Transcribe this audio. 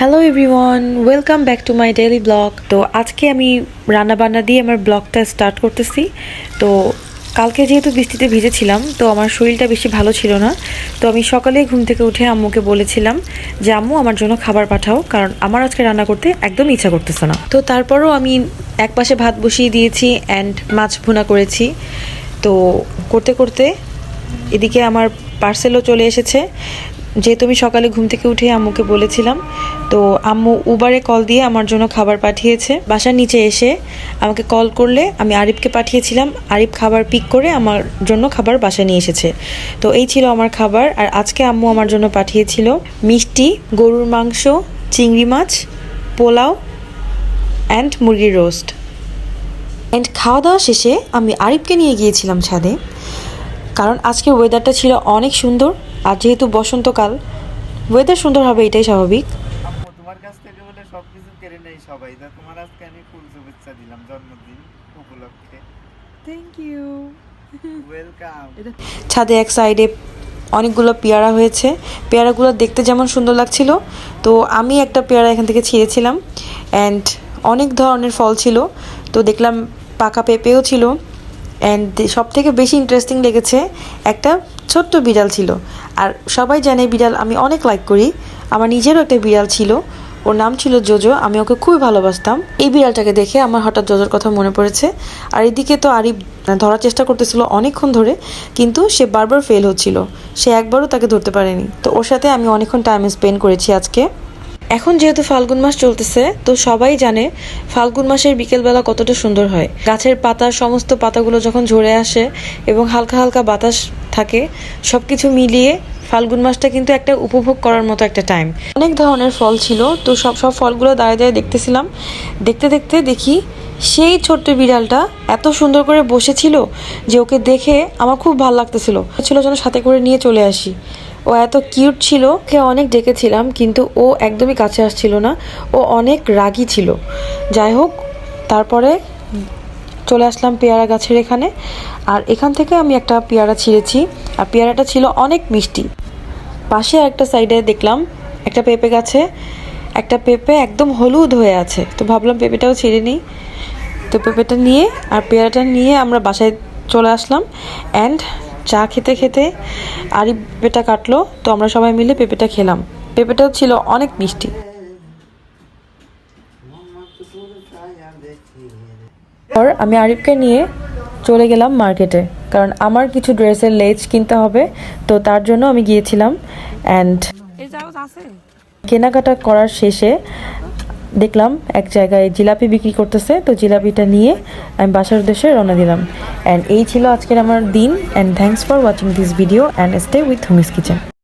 Hello everyone welcome back to my daily blog তো আজকে আমি রান্না বান্না দিয়ে আমার ব্লগটা স্টার্ট করতেছি। তো কালকে যেহেতু বৃষ্টিতে ভিজেছিলাম, তো আমার শরীরটা বেশি ভালো ছিল না। তো আমি সকালে ঘুম থেকে উঠে আম্মুকে বলেছিলাম যে, আম্মু, আমার জন্য খাবার পাঠাও, কারণ আমার আজকে রান্না করতে একদম ইচ্ছা করতেছে না। তো তারপরও আমি এক পাশে ভাত বসিয়ে দিয়েছি অ্যান্ড মাছ ভুনা করেছি। তো করতে করতে এদিকে আমার পার্সেলও চলে এসেছে। যেহেতু আমি সকালে ঘুম থেকে উঠে আম্মুকে বলেছিলাম, তো আম্মু উবারে কল দিয়ে আমার জন্য খাবার পাঠিয়েছে। বাসার নিচে এসে আমাকে কল করলে আমি আরিফকে পাঠিয়েছিলাম। আরিফ খাবার পিক করে আমার জন্য খাবার বাসায় নিয়ে এসেছে। তো এই ছিল আমার খাবার। আর আজকে আম্মু আমার জন্য পাঠিয়েছিল মিষ্টি, গরুর মাংস, চিংড়ি মাছ, পোলাও অ্যান্ড মুরগির রোস্ট অ্যান্ড খাওয়া দাওয়া শেষে আমি আরিফকে নিয়ে গিয়েছিলাম ছাদে। কারণ আজকের ওয়েদারটা ছিল অনেক সুন্দর। আর যেহেতু বসন্তকাল ওয়েদার সুন্দর হবে এটাই স্বাভাবিক। তোমার কাছ থেকে বলে সবকিছু কেড়ে নেই সবাই। তা তোমার আজকে আমি ফুল শুভেচ্ছা দিলাম জন্মদিন উপলক্ষে। থ্যাংক ইউ ওয়েলকাম ছাদে এক সাইডে অনেকগুলো পেয়ারা হয়েছে। পেয়ারাগুলো দেখতে যেমন সুন্দর লাগছিল। তো আমি একটা পেয়ারা এখান থেকে ছিঁড়েছিলাম। অ্যান্ড অনেক ধরনের ফল ছিল। তো দেখলাম পাকা পেঁপেও ছিল। অ্যান্ড সব থেকে বেশি ইন্টারেস্টিং লেগেছে একটা ছোট্ট বিড়াল ছিল। আর সবাই জানে বিড়াল আমি অনেক লাইক করি। আমার নিজেরও একটা বিড়াল ছিল। ওর নাম ছিল জোজো। আমি ওকে খুবই ভালোবাসতাম। এই বিড়ালটাকে দেখে আমার হঠাৎ জোজোর কথা মনে পড়েছে। আর এদিকে তো আরিফ ধরার চেষ্টা করতেছিল অনেকক্ষণ ধরে, কিন্তু সে বারবার ফেল হচ্ছিল। সে একবারও তাকে ধরতে পারেনি। তো ওর সাথে আমি অনেকক্ষণ টাইম স্পেন্ড করেছি আজকে। এখন যেহেতু ফাল্গুন মাস চলতেছে, তো সবাই জানে ফাল্গুন মাসের বিকেলবেলা কতটা সুন্দর হয়। গাছের পাতার সমস্ত পাতাগুলো যখন ঝরে আসে এবং হালকা হালকা বাতাস থাকে সব কিছু মিলিয়ে ফাল্গুন মাসটা কিন্তু একটা উপভোগ করার মতো একটা টাইম অনেক ধরনের ফল ছিল, তো সব সব ফলগুলো দাঁড়িয়ে দাঁড়িয়ে দেখতেছিলাম। দেখতে দেখতে দেখি সেই ছোট্ট বিড়ালটা এত সুন্দর করে বসেছিল যে ওকে দেখে আমার খুব ভালো লাগতেছিল। ছিল যেন সাথে করে নিয়ে চলে আসি। ও এত কিউট ছিল, ওকে অনেক ডেকেছিলাম, কিন্তু ও একদমই কাছে আসছিল না। ও অনেক রাগী ছিল। যাই হোক, তারপরে চলে আসলাম পেয়ারা গাছের এখানে। আর এখান থেকে আমি একটা পেয়ারা ছিঁড়েছি। আর পেয়ারাটা ছিল অনেক মিষ্টি। পাশে একটা সাইডে দেখলাম একটা পেঁপে গাছে। একটা পেঁপে একদম হলুদ হয়ে আছে। তো ভাবলাম পেঁপেটাও ছিঁড়ে নিই। তো পেঁপেটা নিয়ে আর পেয়ারাটা নিয়ে আমরা বাসায় চলে আসলাম। অ্যান্ড চা খেতে খেতে আরই পেঁপেটা কাটলো তো আমরা সবাই মিলে পেঁপেটা খেলাম। পেঁপেটাও ছিল অনেক মিষ্টি। পর আমি আরিফকে নিয়ে চলে গেলাম মার্কেটে কারণ আমার কিছু ড্রেসের লেজ কিনতে হবে তো তার জন্য আমি গিয়েছিলাম অ্যান্ড কেনাকাটা করার শেষে দেখলাম এক জায়গায় জিলাপি বিক্রি করতেছে, তো জিলাপিটা নিয়ে আমি বাসার উদ্দেশ্যে রওনা দিলাম। অ্যান্ড এই ছিল আজকের আমার দিন and thanks for watching this video and stay with Humi's kitchen